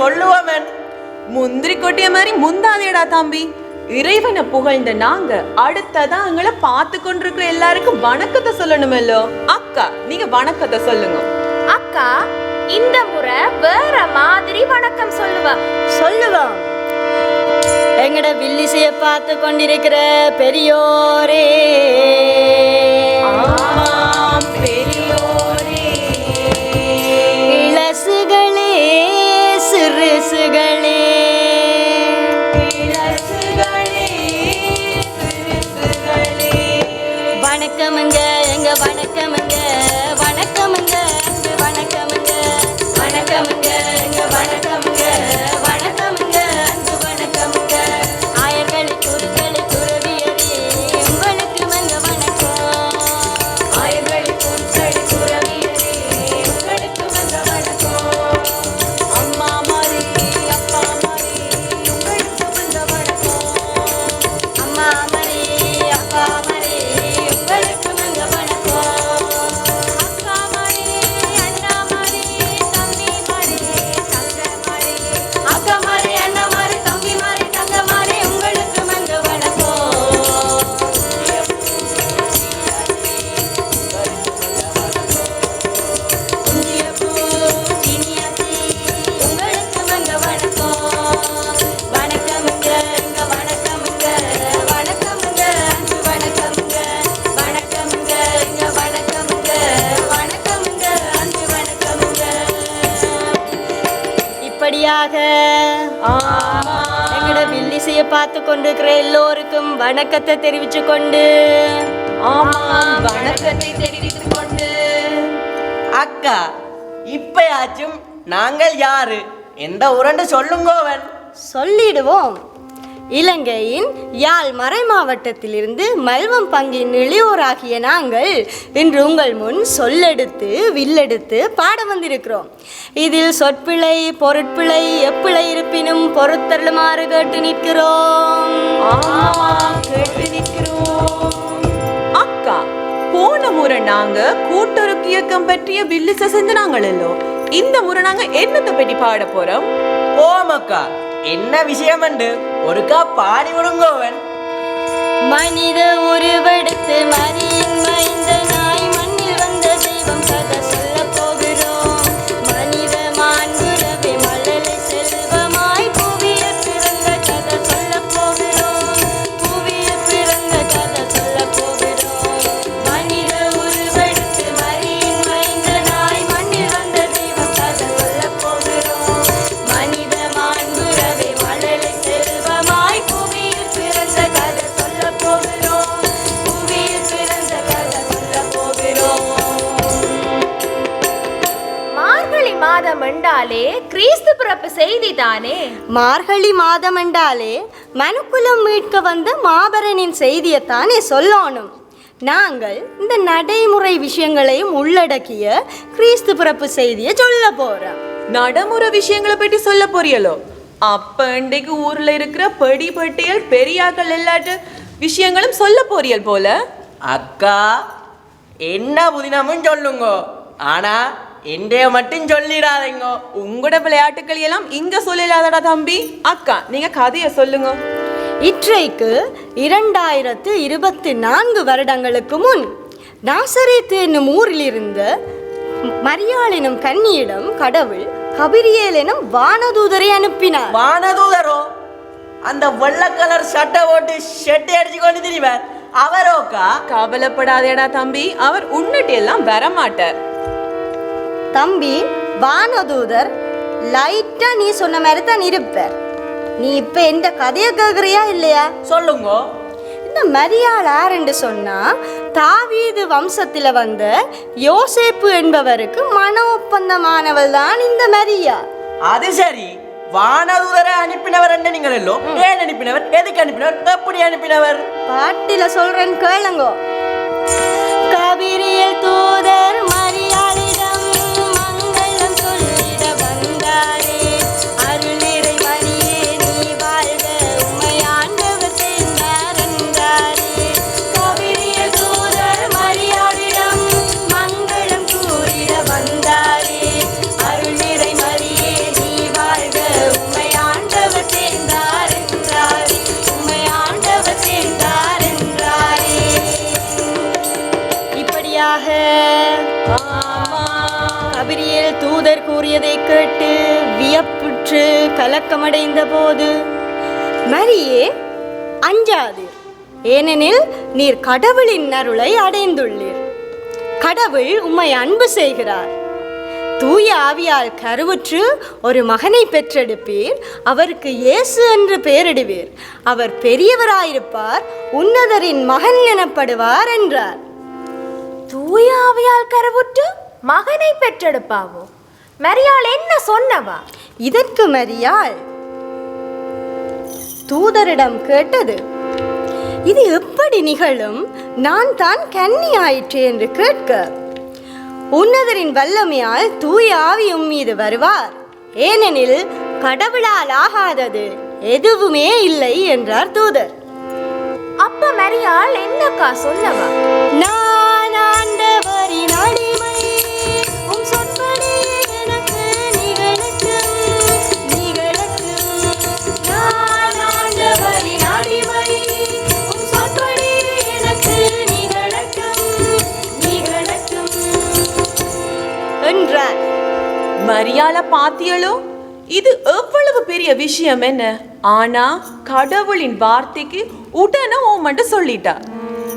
ஊரென்று சொல்லுவமன் முந்திரி கொட்டிய மாதிரி முந்தாதேடா தம்பி. இறைவனை புகழ்ந்த நாங்க அடுத்ததா எங்களை பார்த்து கொண்டிருக்கிற எல்லாருக்கும் வணக்கத்தை சொல்லணுமல்லோ அக்கா நீங்க வணக்கத்தை சொல்லுங்க. அக்கா இந்த முறை வேற மாதிரி வணக்கம் சொல்லுவா. சொல்லுவோம் எங்கட வில்லிசைய பார்த்து கொண்டிருக்கிற பெரியோரே. வில்லிசைய பார்த்து கொண்டிருக்கிற எல்லோருக்கும் வணக்கத்தை தெரிவிச்சு கொண்டு ஆமாம் வணக்கத்தை தெரிவித்து கொண்டு அக்கா இப்பயாச்சும் நாங்கள் யாரு? எந்த உரண்டு சொல்லுங்கோவன் சொல்லிடுவோம். இலங்கையின் யாழ் மறை மாவட்டத்திலிருந்து மல்வம் பங்கின் இளையோராகிய நாங்கள் இன்று உங்கள் முன் சொல்லெடுத்து வில்லெடுத்து பாட வந்திருக்கிறோம். இதில் சொற்பிழை பொருட்பிழை எப்பிழை இருப்பினும் பொறுத்தருளுமாறு கேட்டு நிற்கிறோம். கேட்டு நிற்கிறோம். அக்கா போன முறை நாங்க கூட்டுறவு இயக்கம் பற்றிய வில்லிச செஞ்சாங்களோ இந்த முறை நாங்க என்னத்தை பற்றி பாட போறோம்? ஓமக்கா என்ன விஷயம் என்று ஒருக்கா பாடி விடுங்கோவன். மனித உருவெடுத்து மரியின் தானே மார்கழி மாதம் என்றாலே மனுக்குலம் மீட்க வந்த மாபரனின் செய்தியைத்தானே சொல்லணும். நாங்கள் இந்த நடைமுறை விஷயங்களையும் உள்ளடக்கிய கிறிஸ்து பிறப்பு செய்தியை சொல்ல போறோம். நடைமுறை விஷயங்களை பற்றி சொல்ல போறியலோ? அப்ப இன்றைக்கு ஊர்ல இருக்கிற படி பட்டியல் பெரியாக்கள் எல்லாட்டு விஷயங்களும் சொல்ல போறியல் போல? அக்கா என்ன புதினமும் சொல்லுங்க. ஆனா என்னைய மட்டும் சொல்லிடாதீங்க. உங்களோட விளையாட்டுக்கள் எல்லாம் இங்க சொல்லலாதடா தம்பி. அக்கா நீங்க கதையை சொல்லுங்க. இற்றைக்கு இரண்டாயிரத்து இருபத்தி நான்கு வருடங்களுக்கு முன் நாசரேத்து என்னும் ஊரில் இருந்த மரியாள் எனும் கன்னியிடம் கடவுள் கபிரியேல் எனும் வானதூதரை அனுப்பினார். வானதூதரோ? அந்த வெள்ளை கலர் சட்டை போட்டு ஷெட்டை அடிச்சு கொண்டு திரிவார். அவரோக்கா? கவலைப்படாதேடா தம்பி அவர் உன்னிட்டு எல்லாம் வரமாட்டார். தம்பி வானதூதர் லைட்டா நீ சொன்ன மாதிரி தான் இருப்பார். நீ இப்ப எந்த கதையை கேக்குறியா இல்லையா? சொல்லுங்க. இந்த மரியாள் யாருன்னு சொன்னா தாவீது வம்சத்துல வந்த யோசேப்பு என்பவருக்கு மன ஒப்பந்தமானவள் தான் இந்த மரியா. அது சரி. வானதூதரை அனுப்பினவர் என்ன நீங்கள் எல்லோ? ஏன் அனுப்பினவர்? எதுக்கு அனுப்பினவர்? எப்படி அனுப்பினவர்? பாட்டில சொல்றேன் கேளுங்கோ. கபிரியல் தூதர் தூதர் கூறியதை கேட்டு வியப்புற்று கலக்கமடைந்த போது மரியே அஞ்சாதீர் ஏனெனில் நீர் கடவுளின் அருளை அடைந்துள்ளீர். கடவுள் உம்மை அன்பு செய்கிறார். தூய ஆவியால் கருவுற்று ஒரு மகனை பெற்றெடுப்பீர். அவருக்கு இயேசு என்று பெயரிடுவீர். அவர் பெரியவராயிருப்பார். உன்னதரின் மகன் எனப்படுவார் என்றார். தூய ஆவியால் கருவுற்று மகனை பெற்றெடுப்பாவோ? மரியாள் என்ன சொன்னவா? இதற்கு மரியாள் தூதரிடம் கேட்டது இது எப்படி நிகழும்? நான் தான் கன்னி ஆயிற்று என்று கேட்க உன்னதரின் வல்லமையால் தூய ஆவி உம் மீது வருவார். ஏனெனில் கடவுளால் ஆகாதது எதுவுமே இல்லை என்றார் தூதர். அப்ப மரியாள் என்னக்கா சொன்னவா? நான் ஆண்டவரின் அடிமை மரியாள பாத்தியளோ இது எவ்வளவு பெரிய விஷயம் என்ன? ஆனா கடவுளின் வார்த்தைக்கு உடனே ஓமன்ட்டு சொல்லிட்டா.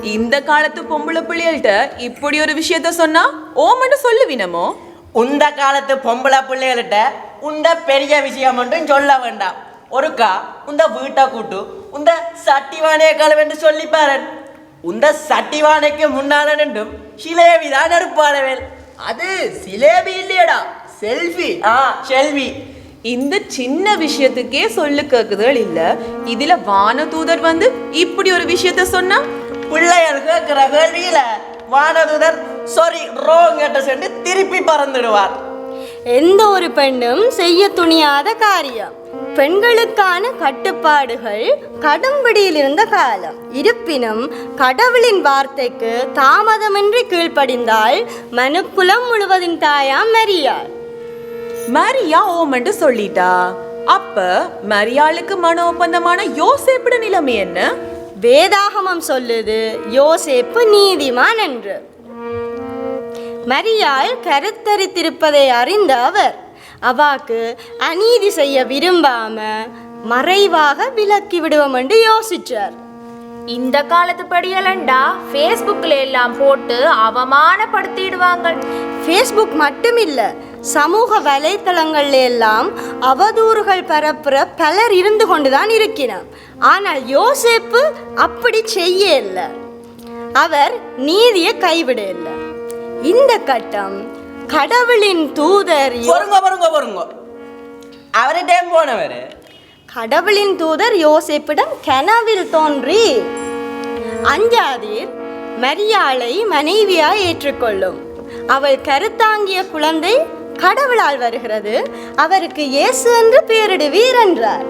இந்த காலத்து பொம்பளை பிள்ளைகள்கிட்ட இப்படி ஒரு விஷயத்த சொன்னா ஓமன்ட்டு சொல்லுவினமோ? உந்த காலத்து பொம்பளை பிள்ளைகள்கிட்ட உந்த பெரிய விஷயம் ஒன்றும் சொல்ல வேண்டாம். ஒருக்கா உந்த வீட்டை கூட்டு உந்த சட்டிவானைய கலவென்று சொல்லி பாரன். உந்த சட்டிவானைக்கு முன்னால நின்றும் சிலேபி தான் அது சிலேபி இல்லையடா. செல்ஃபி. ஆ செல்வி இந்த சின்ன விஷயத்துக்கே சொல்லு கேக்குதல் இல்ல. இதுல வானதூதர் வந்து இப்படி ஒரு விஷயத்த சொன்னா? பிள்ளைகள் கேட்கிற கேள்வியில வானதுதர் சாரி ரோங் சென்று திருப்பி பறந்துடுவார். எந்த ஒரு பெண்ணும் செய்ய துணியாத காரியம். பெண்களுக்கான கட்டுப்பாடுகள் கடும்பிடியில் இருந்த காலம். இருப்பினும் கடவுளின் வார்த்தைக்கு தாமதமின்றி கீழ்ப்படிந்தால் மனுக்குலம் முழுவதின் தாயாம் மரியாள் மரியா ஓமன்ட்டு சொல்லிட்டா. அப்ப மரியாளுக்கு மன ஒப்பந்தமான யோசேப்பிட நிலைமை என்ன? வேதாகமம் சொல்லுது யோசேப்பு நீதிமான் என்று. மரியாள் கருத்தரித்திருப்பதை அறிந்த அவர் அவாக்கு அநீதி செய்ய விரும்பாம மறைவாக விலக்கி விடுவோம் என்று யோசிச்சார். இந்த காலத்து படியலண்டா ஃபேஸ்புக்கில் எல்லாம் போட்டு அவமானப்படுத்திடுவாங்க. ஃபேஸ்புக் மட்டுமில்ல சமூக வலைத்தளங்கள்ல எல்லாம் அவதூறுகள் பரப்புற பலர் இருந்து கொண்டுதான் இருக்கிறார். ஆனால் யோசேப்பு அப்படி செய்ய இல்லை அவர் நீதியை கைவிட இல்லை இந்த கட்டம் கடவுளின் தூதர் பொறுங்க பொறுங்க பொறுங்க. அவர்கிட்ட போனவர் கடவுளின் தூதர் யோசேப்பிடம் கனவில் தோன்றி அஞ்சாதீர் மரியாளை மனைவியாய் ஏற்றுக்கொள்ளும். அவள் கருத்தாங்கிய குழந்தை கடவுளால் வருகிறது. அவருக்கு இயேசு என்று பெயரிடுவீர் என்றார்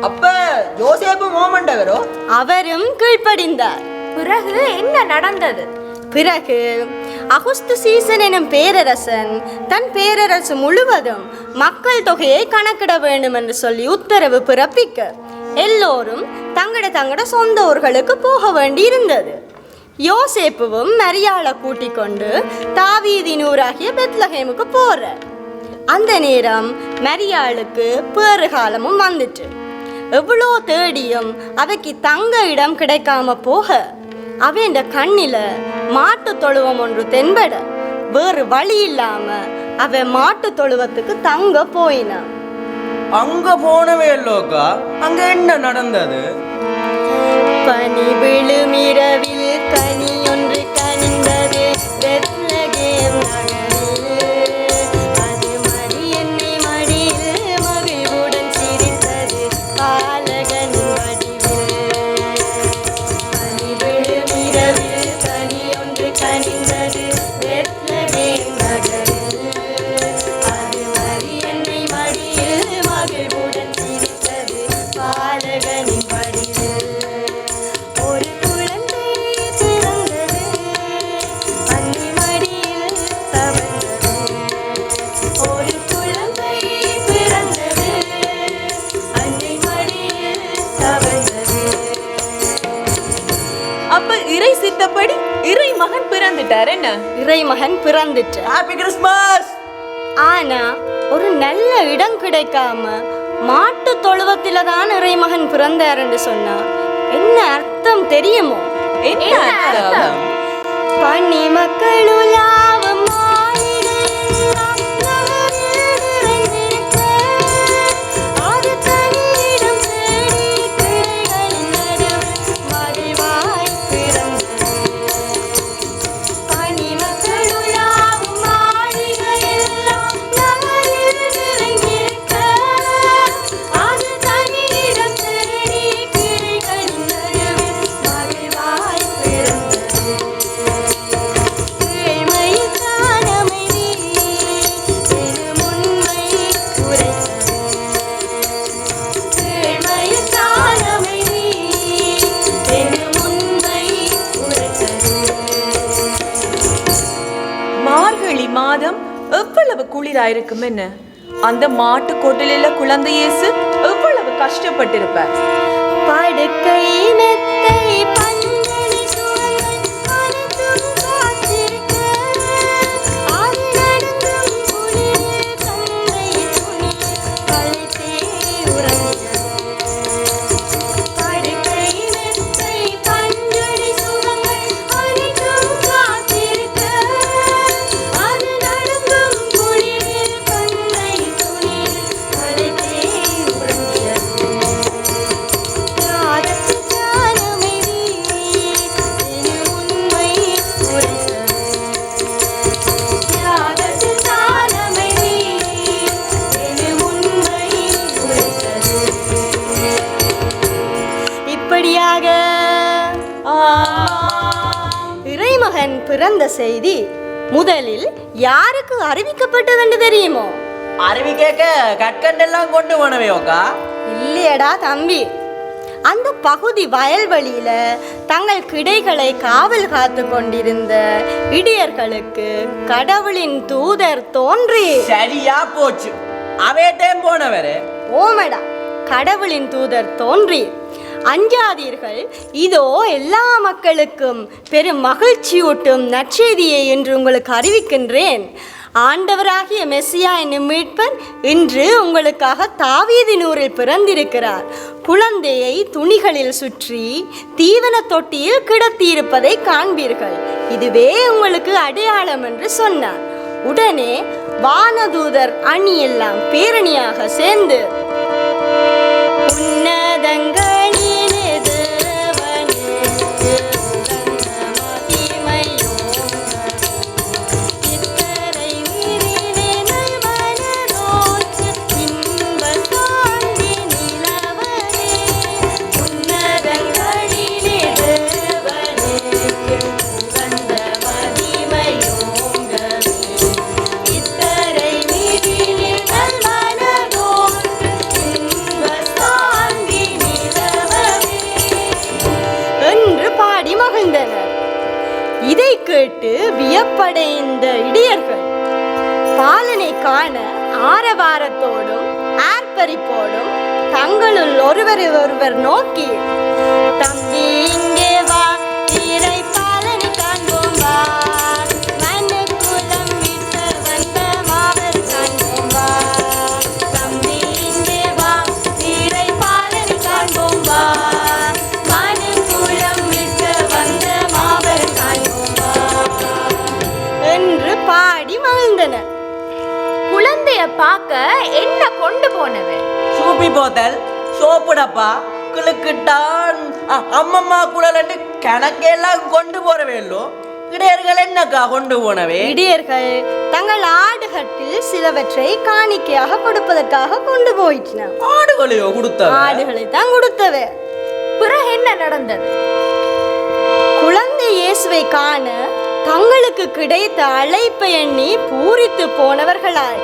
அப்ப யோசேப்பு மோமண்டவரோ அவரும் கீழ்ப்படிந்தார். பிறகு என்ன நடந்தது? பிறகு அகுஸ்து சீசன் எனும் பேரரசன் தன் பேரரசு முழுவதும் மக்கள் தொகையை கணக்கிட வேண்டும் என்று சொல்லி உத்தரவு பிறப்பிக்க. எல்லோரும் தங்கட தங்கட சொந்த ஊர்களுக்கு போக வேண்டி இருந்தது யோசேப்புவும் மரியாளை கூட்டிக் கொண்டு தாவீதினூராகிய பெத்லஹேமுக்கு போறார் அந்த நேரம் மரியாளுக்கு பேறு காலமும் வந்துட்டு எவ்வளோ தேடியும் அவைக்கு தங்க இடம் கிடைக்காம போக அவன் கண்ணில மாட்டு தொழுவம் ஒன்று தென்பட வேறு வழி இல்லாம அவன் மாட்டு தொழுவத்துக்கு தங்க போயினான் அங்க போனவே இல்லோக்கா அங்க என்ன நடந்தது? பனி விழுமிரவில் கனி ஒன்று மகன் பிறந்துட்டார் என்ன? இறைமகன் பிறந்துட்டு. ஹாப்பி கிறிஸ்மஸ் ஆனா ஒரு நல்ல இடம் கிடைக்காம மாட்டு தொழுவத்தில தான் இறைமகன் பிறந்தாருன்னு சொன்னா என்ன அர்த்தம் தெரியுமோ? என்ன அர்த்தம்? பனி மக்கள் இருக்கும் என்ன? அந்த மாட்டு கொட்டில குழந்தை இயேசு எவ்வளவு கஷ்டப்பட்டிருப்பார்? படுக்கையின இறைமகன் பிறந்த செய்தி முதலில் யாருக்கு அறிவிக்கப்பட்டதென்று தெரியுமோ? அருவி கேட்க கற்கண்டெல்லாம் கொண்டு போனவே ஓக்கா இல்லையடா தம்பி. அந்த பகுதி வயல்வெளியில தங்கள் கிடைகளை காவல் காத்து கொண்டிருந்த இடியர்களுக்கு கடவுளின் தூதர் தோன்றி. சரியா போச்சு. அவேட்டையும் போனவரு. ஓமடா கடவுளின் தூதர் தோன்றி அஞ்சாதீர்கள். இதோ எல்லா மக்களுக்கும் பெரும் மகிழ்ச்சியூட்டும் நற்செய்தியை என்று உங்களுக்கு அறிவிக்கின்றேன். ஆண்டவராகிய மெஸ்ஸியா என்னும் மீட்பர் இன்று உங்களுக்காக தாவீதினூரில் பிறந்திருக்கிறார். குழந்தையை துணிகளில் சுற்றி தீவன தொட்டியில் கிடத்தியிருப்பதை காண்பீர்கள். இதுவே உங்களுக்கு அடையாளம் என்று சொன்னார். உடனே வானதூதர் அணி எல்லாம் பேரணியாக சேர்ந்து மகிழ்ந்தனர் குழந்தைய பார்க்க என்ன கொண்டு போனவன் சூப்பி போத்தல் சோப்பு டப்பா கிளுக்கிட்டான் அம்மம்மா குழலன்னு கணக்கெல்லாம் கொண்டு போறவே இல்லோ இடையர்கள் என்னக்கா கொண்டு போனவே? இடியர்கள் தங்கள் ஆடுகட்டில் சிலவற்றை காணிக்கையாக கொடுப்பதற்காக கொண்டு போயிட்டனர் ஆடுகளையோ கொடுத்த ஆடுகளை தான் கொடுத்தவ. பிறகு என்ன நடந்தது? குழந்தை இயேசுவை காண தங்களுக்கு கிடைத்த அழைப்பை எண்ணி பூரித்து போனவர்களாய்.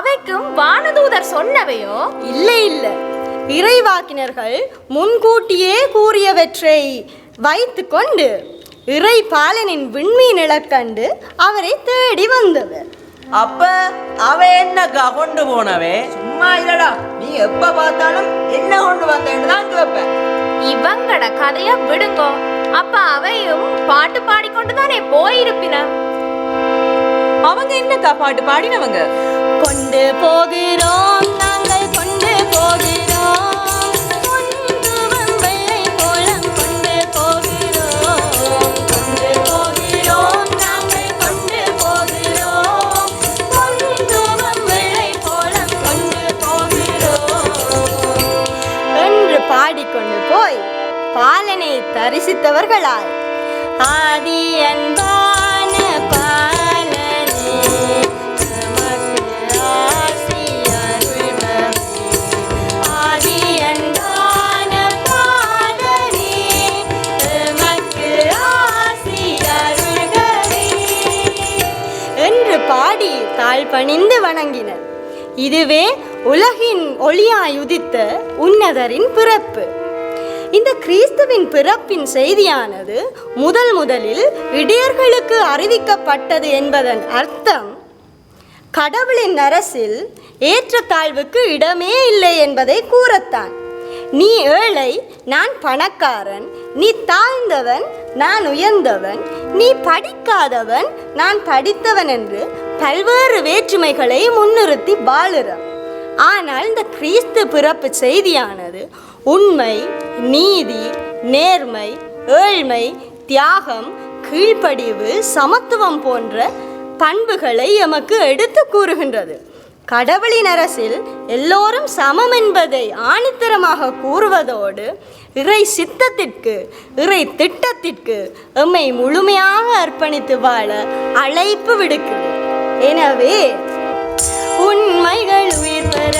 அவைக்கும் வானதூதர் சொன்னவையோ? இல்லை இல்லை. இறைவாக்கினர்கள் முன்கூட்டியே கூறியவற்றை வைத்துக்கொண்டு இறை பாலனின் விண்மீன் இழக்கண்டு அவரை தேடி வந்தவர். அப்ப அவ என்னக்கா கொண்டு போனவே? சும்மா இல்லடா. நீ எப்ப பார்த்தாலும் என்ன கொண்டு வந்தேன்னு தான் கேட்பேன் இவங்கட கதைய விடுங்கோ. அப்ப அவையும் பாட்டு பாடிக்கொண்டு தானே போயிருப்பின? அவங்க என்னக்கா பாட்டு பாடினவங்க? கொண்டு போகிறோம். நாங்கள் கொண்டு போகிறோம். வெள்ளை கோலம் கொண்டு போகிறோம். கொண்டு போகிறோம். நாங்கள் கொண்டு போகிறோம். வெள்ளை கோலம் கொண்டு போகிறோம். என்று பாடிக்கொண்டு போய் பாலனை தரிசித்தவர்களாய் ஆதி அன்பான பணிந்து வணங்கினர். இதுவே உலகின் ஒளியாய் உதித்த உன்னதரின் பிறப்பு. இந்த கிறிஸ்துவின் பிறப்பின் செய்தியானது முதல் முதலில் இடையர்களுக்கு அறிவிக்கப்பட்டது என்பதன் அர்த்தம் கடவுளின் அரசில் ஏற்றத்தாழ்வுக்கு இடமே இல்லை என்பதை கூறத்தான். நீ ஏழை நான் பணக்காரன் நீ தாழ்ந்தவன் நான் உயர்ந்தவன் நீ படிக்காதவன் நான் படித்தவன் என்று பல்வேறு வேற்றுமைகளை முன்னிறுத்தி வாழுறோம் ஆனால் இந்த கிறிஸ்து பிறப்பு செய்தியானது உண்மை நீதி நேர்மை ஏழ்மை தியாகம் கீழ்ப்படிவு சமத்துவம் போன்ற பண்புகளை எமக்கு எடுத்து கூறுகின்றது. கடவுளின் அரசில் எல்லோரும் சமம் என்பதை ஆணித்தரமாக கூறுவதோடு இறை சித்தத்திற்கு இறை திட்டத்திற்கு எம்மை முழுமையாக அர்ப்பணித்து வாழ அழைப்பு விடுக்கிறது எனவே உண்மைகள் உயிர் பெற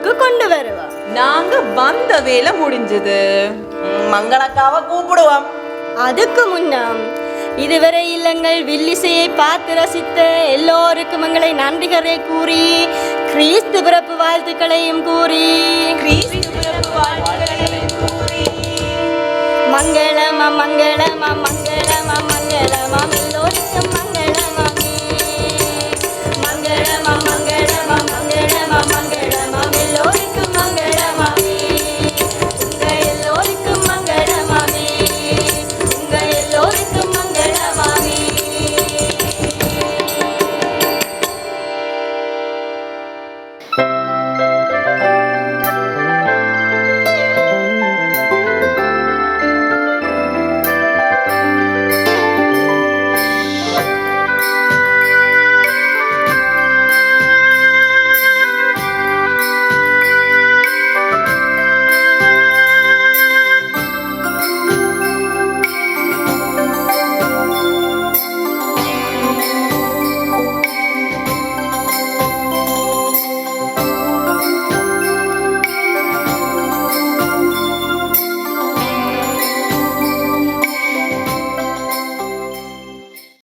முடிவுக்கு கொண்டு வருவார் நாங்க வந்த வேலை முடிஞ்சது. மங்களக்காவை கூப்பிடுவோம். அதுக்கு முன்னம் இதுவரை இல்லங்கள் வில்லிசையை பார்த்து ரசித்த எல்லோருக்கும் எங்களை நன்றிகளை கூறி கிறிஸ்து பிறப்பு வாழ்த்துக்களையும் கூறி. கூறி. மங்களமா மங்களமா.